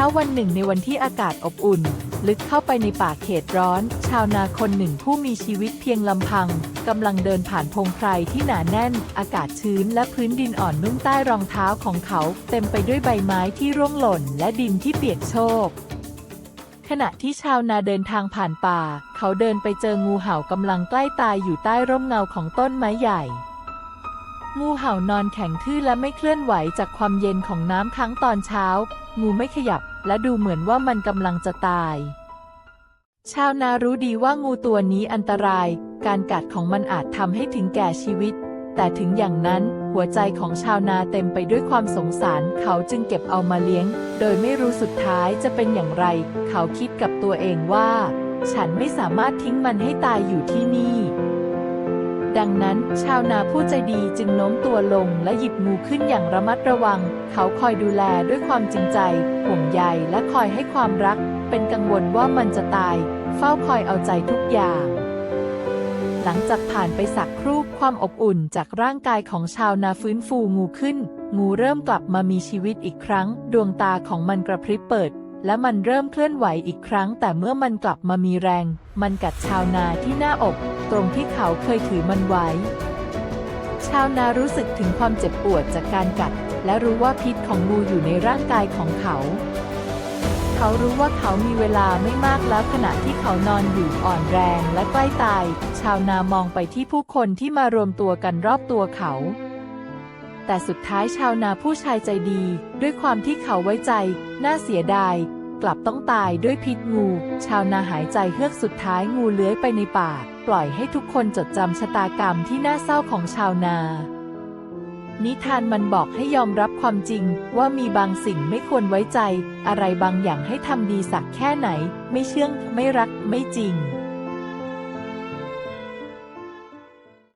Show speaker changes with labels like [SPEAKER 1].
[SPEAKER 1] ช้าวันหนึ่งในวันที่อากาศอบอุ่น ลึกเข้าไปในป่าเขตร้อน ชาวนาคนหนึ่งผู้มีชีวิตเพียงลำพังกำลังเดินผ่านพงไพรที่หนาแน่น อากาศชื้นและพื้นดินอ่อนนุ่มใต้รองเท้าของเขา เต็มไปด้วยใบไม้ที่ร่วงหล่น และดินที่เปียกโชกขณะที่ชาวนาเดินทางผ่านป่า เขาเดินไปเจองูเห่ากำลังใกล้ตายอยู่ใต้ร่มเงาของต้นไม้ใหญ่ งูเห่านอนแข็งทื่อและไม่เคลื่อนไหวจากความเย็นของน้ำค้างตอนเช้า งูไม่ขยับและดูเหมือนว่ามันกำลังจะตาย ชาวนารู้ดีว่างูตัวนี้อันตราย การกัดของมันอาจทำให้ถึงแก่ชีวิต แต่ถึงอย่างนั้นหัวใจของชาวนาเต็มไปด้วยความสงสาร เขาจึงเก็บเอามาเลี้ยง โดยไม่รู้สุดท้ายจะเป็นอย่างไร เขาคิดกับตัวเองว่า ฉันไม่สามารถทิ้งมันให้ตายอยู่ที่นี่ ดังนั้น ชาวนาผู้ใจดีจึงโน้มตัวลงและหยิบงูขึ้นอย่างระมัดระวัง เขาคอยดูแลด้วยความจริงใจ ห่วงใยและคอยให้ความรัก เป็นกังวลว่ามันจะตาย เฝ้าคอยเอาใจทุกอย่าง หลังจากผ่านไปสักครู่ความอบอุ่นจากร่างกายของชาวนาฟื้นฟูงูขึ้น งูเริ่มกลับมามีชีวิตอีกครั้ง ดวงตาของมันกระพริบเปิด และมันเริ่มเคลื่อนไหวอีกครั้ง แต่เมื่อมันกลับมามีแรง มันกัดชาวนาที่หน้าอก ตรงที่เขาเคยถือมันไว้ ชาวนารู้สึกถึงความเจ็บปวดจากการกัด และรู้ว่าพิษของงูอยู่ในร่างกายของเขา เขารู้ว่าเขามีเวลาไม่มากแล้วขณะที่เขานอนอยู่อ่อนแรงและใกล้ตาย ชาวนามองไปที่ผู้คนที่มารวมตัวกันรอบตัวเขา แต่สุดท้ายชาวนาผู้ชายใจดี ด้วยความที่เขาไว้ใจ น่าเสียดาย กลับต้องตายด้วยพิษงู ชาวนาหายใจเฮือกสุดท้ายงูเลื้อยไปในป่า ปล่อยให้ทุกคนจดจำชะตากรรมที่น่าเศร้าของชาวนานิทานมันบอกให้ยอมรับความจริงว่ามีบางสิ่งไม่ควรไว้ใจ อะไรบางอย่างให้ทำดีสักแค่ไหน ไม่เชื่องไม่รักไม่จริง